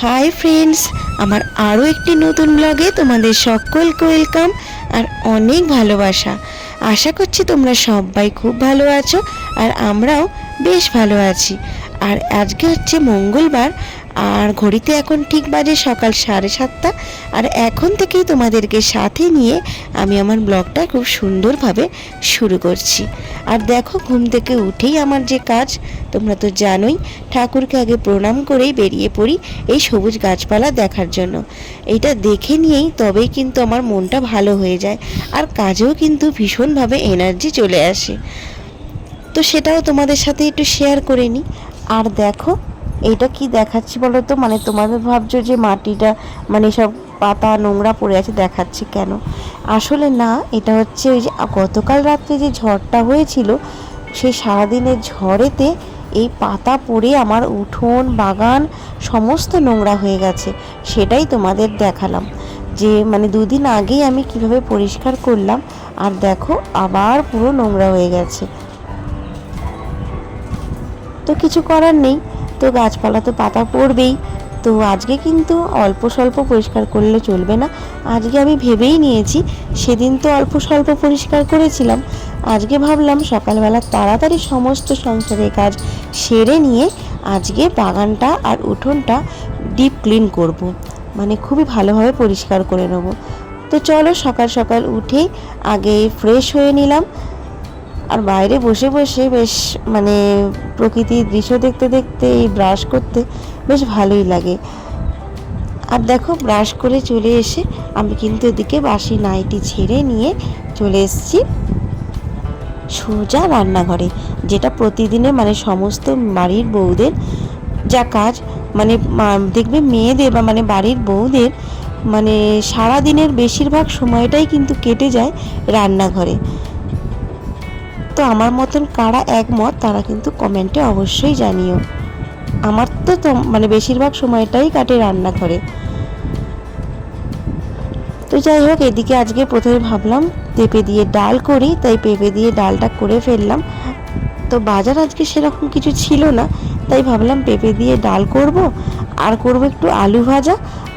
Hi friends আমার আরও একটি নতুন ব্লগে তোমাদের সকলকে ওয়েলকাম আর অনেক ভালোবাসা। আশা করছি তোমরা সবাই খুব ভালো আছো আর আমরাও বেশ ভালো আছি। আর আজকে হচ্ছে মঙ্গলবার, আর ঘড়িতে এখন ঠিক বাজে সকাল সাড়ে সাতটা। আর এখন থেকেই তোমাদেরকে সাথে নিয়ে আমি আমার ব্লগটা খুব সুন্দরভাবে শুরু করছি। আর দেখো, ঘুম থেকে উঠেই আমার যে কাজ, তোমরা তো জানোই, ঠাকুরকে আগে প্রণাম করেই বেরিয়ে পড়ি এই সবুজ গাছপালা দেখার জন্য। এটা দেখে নিয়েই তবেই কিন্তু আমার মনটা ভালো হয়ে যায়, আর কাজেও কিন্তু ভীষণভাবে এনার্জি চলে আসে। তো সেটাও তোমাদের সাথে একটু শেয়ার করে নিই। আর দেখো এইটা কি দেখাচ্ছি বলো তো? মানে তোমাদের ভাবছ যে মাটিটা মানে সব পাতা, নোংরা পড়ে আছে, দেখাচ্ছি কেন? আসলে না, এটা হচ্ছে ওই যে গতকাল রাত্রে যে ঝড়টা হয়েছিল, সেই সারাদিনের ঝড়েতে এই পাতা পড়ে আমার উঠোন, বাগান সমস্ত নোংরা হয়ে গেছে। সেটাই তোমাদের দেখালাম। যে মানে দুদিন আগেই আমি কীভাবে পরিষ্কার করলাম, আর দেখো আবার পুরো নোংরা হয়ে গেছে। তো কিছু করার নেই। তো গাছপালা তো পাতা পড়বেই। তো আজকে কিন্তু অল্প স্বল্প পরিষ্কার করলে চলবে না। আজকে আমি ভেবেই নিয়েছি, সেদিন তো অল্প স্বল্প পরিষ্কার করেছিলাম। আজকে ভাবলাম সকালবেলা তাড়াতাড়ি সমস্ত সংসারের কাজ সেরে নিয়ে আজকে বাগানটা আর উঠোনটা ডিপ ক্লিন করব। মানে খুবই ভালোভাবে পরিষ্কার করে নেব। তো চলো সকাল সকাল উঠে আগে ফ্রেশ হয়ে নিলাম। আর বাইরে বসে বসে বেশ মানে প্রকৃতির দৃশ্য দেখতে দেখতে এই ব্রাশ করতে বেশ ভালোই লাগে। আর দেখো ব্রাশ করে চলে এসে আমি কিন্তু এদিকে বাসি নাইটি ছেড়ে নিয়ে চলে এসেছি সোজা রান্নাঘরে, যেটা প্রতিদিনে মানে সমস্ত বাড়ির বউদের যা কাজ মানে দেখবে মেয়েদের বা মানে বাড়ির বউদের মানে সারা দিনের বেশিরভাগ সময়টাই কিন্তু কেটে যায় রান্নাঘরে। তো আমার মতন কারা একমত, তারা কিন্তু কমেন্টে অবশ্যই জানিও। আমার তো মানে বেশিরভাগ সময়টাই কাটে রান্নাঘরে তো যাই হোক, এদিকে আজকে প্রথমে ভাবলাম পেঁপে দিয়ে ডাল করি, তাই পেঁপে দিয়ে ডালটা করে ফেললাম। তো বাজার আজকে সেরকম কিছু ছিল না, তাই ভাবলাম পেঁপে দিয়ে ডাল করব। আর করব একটু আলু ভাজা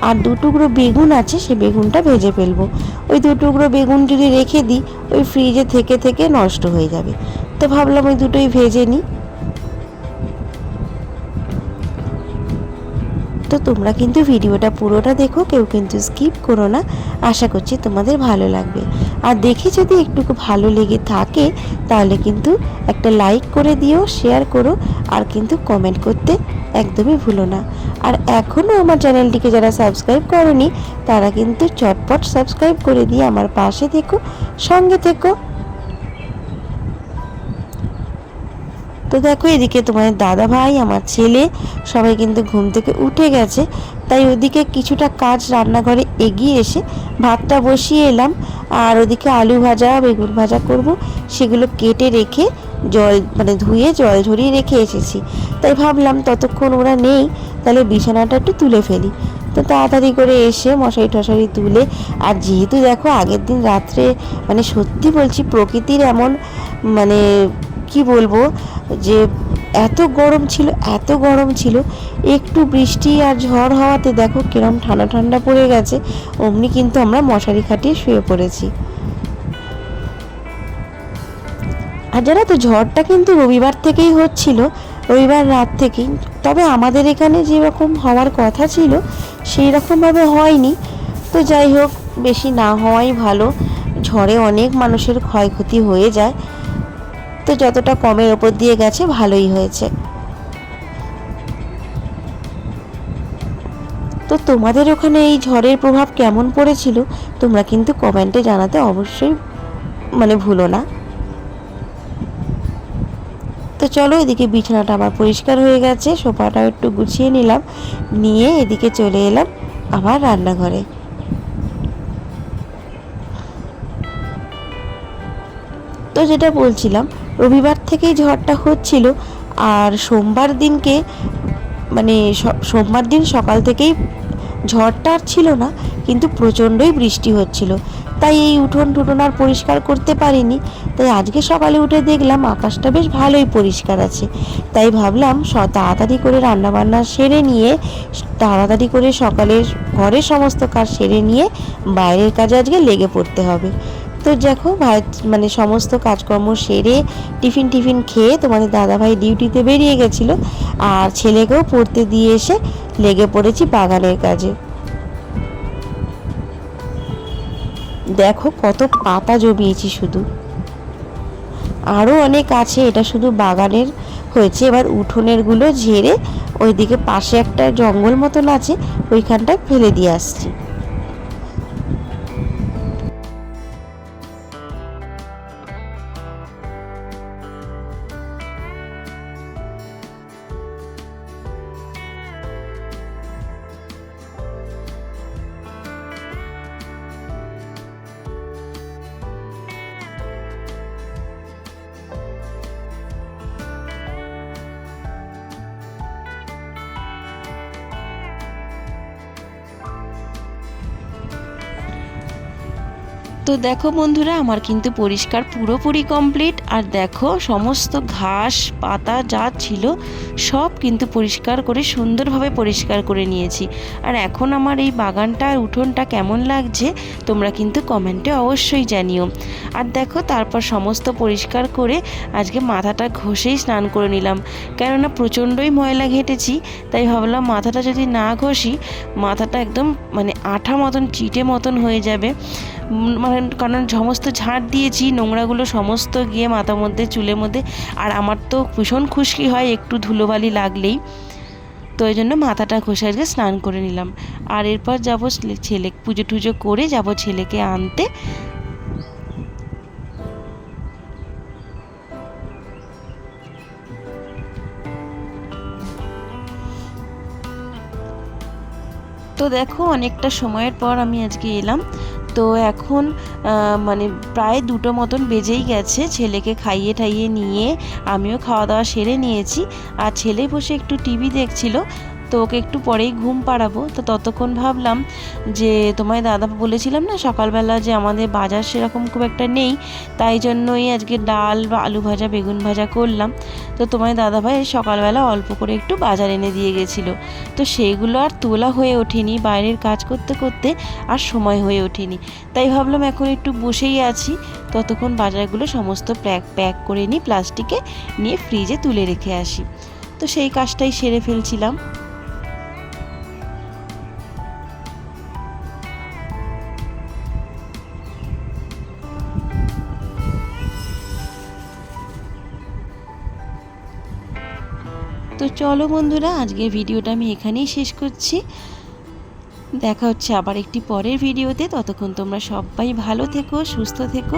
আর দু টুকরো বেগুন আছে, সে বেগুনটা ভেজে ফেলব। ওই দু টুকরো বেগুন যদি রেখে দিই, ওই ফ্রিজে থেকে থেকে নষ্ট হয়ে যাবে। তো ভাবলাম ওই দুটোই ভেজে নিই। তো তোমরা কিন্তু ভিডিওটা পুরোটা দেখো, কেউ কিন্তু স্কিপ করো না। আশা করছি তোমাদের ভালো লাগবে। আর দেখে যদি একটু ভালো লেগে থাকে, তাহলে কিন্তু একটা লাইক করে দিও শেয়ার করো, আর কিন্তু কমেন্ট করতে একদমই ভুলো না। আর এখনও আমার চ্যানেলটিকে যারা সাবস্ক্রাইব করনি, তারা কিন্তু চটপট সাবস্ক্রাইব করে দিয়ে আমার পাশে থেকো, সঙ্গে থেকো। তো দেখো এদিকে তোমাদের দাদা ভাই, আমার ছেলে, সবাই কিন্তু ঘুম থেকে উঠে গেছে। তাই ওদিকে কিছুটা কাজ রান্নাঘরে এগিয়ে এসে ভাতটা বসিয়ে এলাম। আর ওদিকে আলু ভাজা, বেগুন ভাজা করব, সেগুলো কেটে রেখে জল মানে ধুয়ে জল ঝরিয়ে রেখে এসেছি। তাই ভাবলাম ততক্ষণ ওরা নেই, তাহলে বিছানাটা একটু তুলে ফেলি। তো তাড়াতাড়ি করে এসে মশারি টশারি তুলে, আর যেহেতু দেখো আগের দিন রাত্রে মানে সত্যি বলছি প্রকৃতির এমন মানে কি বলব, যে এত গরম ছিল, এত গরম ছিল, একটু বৃষ্টি আর ঝড় হওয়াতে দেখো কিরম ঠান্ডা ঠান্ডা পড়ে গেছে, অমনি কিন্তু আমরা মশারি খাটিয়ে শুয়ে পড়েছি। আর জানো তো, ঝড়টা কিন্তু রবিবার থেকেই হচ্ছিল, রবিবার রাত থেকেই। তবে আমাদের এখানে যেরকম হওয়ার কথা ছিল সেই রকমভাবে হয়নি। তো যাই হোক, বেশি না হওয়াই ভালো। ঝড়ে অনেক মানুষের ক্ষয়ক্ষতি হয়ে যায়। তো যতটা কমের ওপর দিয়ে গেছে, ভালোই হয়েছে। তো তোমাদের ওখানে এই ঝড়ের প্রভাব কেমন পড়েছিল, তোমরা কিন্তু কমেন্টে জানাতে অবশ্যই মানে ভুলো না। তো চলো এদিকে বিছানাটা আমার পরিষ্কার হয়ে গেছে, সোফাটাও একটু গুছিয়ে নিলাম, নিয়ে এদিকে চলে এলাম আবার রান্নাঘরে। তো যেটা বলছিলাম, রবিবার থেকেই ঝড়টা হচ্ছিল আর সোমবার দিনকে মানে সোমবার দিন সকাল থেকেই ঝড়টা আর ছিল না, কিন্তু প্রচণ্ডই বৃষ্টি হচ্ছিল। তাই এই উঠোন টুটন আর পরিষ্কার করতে পারিনি। তাই আজকে সকালে উঠে দেখলাম আকাশটা বেশ ভালোই পরিষ্কার আছে। তাই ভাবলাম স- তাড়াতাড়ি করে রান্নাবান্না সেরে নিয়ে, তাড়াতাড়ি করে সকালের ঘরের সমস্ত কাজ সেরে নিয়ে বাইরের কাজে আজকে লেগে পড়তে হবে। তো দেখো, ভাই মানে সমস্ত কাজকর্ম সেরে টিফিন টিফিন খেয়ে তোমাদের দাদাভাই ডিউটিতে বেরিয়ে গেছিল। আর ছেলেকেও পড়তে দিয়ে এসে লেগে পড়েছি বাগানের কাজে। দেখো কত পাতা জমিয়েছি শুধু। আরও অনেক আছে, এটা শুধু বাগানের হয়েছে। এবার উঠোনেরগুলো ঝেড়ে ওইদিকে পাশে একটা জঙ্গল মতন আছে, ওইখানটায় ফেলে দিয়ে আসছি। তো দেখো বন্ধুরা, আমার কিন্তু পরিষ্কার পুরোপুরি কমপ্লিট আর দেখো, সমস্ত ঘাস, পাতা যা ছিল, সব কিন্তু পরিষ্কার করে, সুন্দরভাবে পরিষ্কার করে নিয়েছি। আর এখন আমার এই বাগানটা আর উঠোনটা কেমন লাগছে, তোমরা কিন্তু কমেন্টে অবশ্যই জানিও। আর দেখো, তারপর সমস্ত পরিষ্কার করে, আজকে মাথাটা ঘষেই স্নান করে নিলাম। কেননা প্রচণ্ডই ময়লা ঘেটেছি, তাই ভাবলাম মাথাটা যদি না ঘষি, মাথাটা একদম মানে আঠা মতন, চিটে মতন হয়ে যাবে। কারণ সমস্ত ঝাঁট দিয়েছি, নোংরাগুলো সমস্ত গিয়ে মাথার মধ্যে, চুলের মধ্যে। আর আমার তো ভীষণ খুশকি হয়, একটু ধুলোবালি লাগলেই। তো ওই জন্য মাথাটা ঘষে আজকে স্নান করে নিলাম। আর এরপর যাব ছেলে, পুজো টুজো করে যাব ছেলেকে আনতে। তো দেখো, অনেকটা সময়ের পর আমি আজকে এলাম। তো এখন মানে প্রায় দুটো মতন বেজেই গেছে ছেলেকে খাইয়ে ঠাইয়ে নিয়ে। আমিও খাওয়া দাওয়া সেরে নিয়েছি। আর ছেলে বসে একটু টিভি দেখছিল। তো ওকে একটু পরেই ঘুম পাড়াবো। তো ততক্ষণ ভাবলাম যে তোমায় দাদা বলেছিলাম না, সকালবেলা যে আমাদের বাজার সেরকম খুব একটা নেই, তাই জন্যই আজকে ডাল বা আলু ভাজা, বেগুন ভাজা করলাম। তো তোমায় দাদাভাই সকালবেলা অল্প করে একটু বাজার এনে দিয়ে গেছিল। তো সেইগুলো আর তোলা হয়ে ওঠেনি, বাইরের কাজ করতে করতে আর সময় হয়ে ওঠেনি। তাই ভাবলাম এখন একটু বসেই আছি। ততক্ষণ বাজারগুলো সমস্ত প্যাক প্যাক করে নিই, প্লাস্টিকে নিয়ে ফ্রিজে তুলে রেখে আসি। তো সেই কাজটাই সেরে ফেলছিলাম। তো চলো বন্ধুরা, আজকের ভিডিওটা আমি এখানেই শেষ করছি। দেখা হচ্ছে আবার একটি পরের ভিডিওতে। ততক্ষণ তোমরা সবাই ভালো থেকো, সুস্থ থেকো।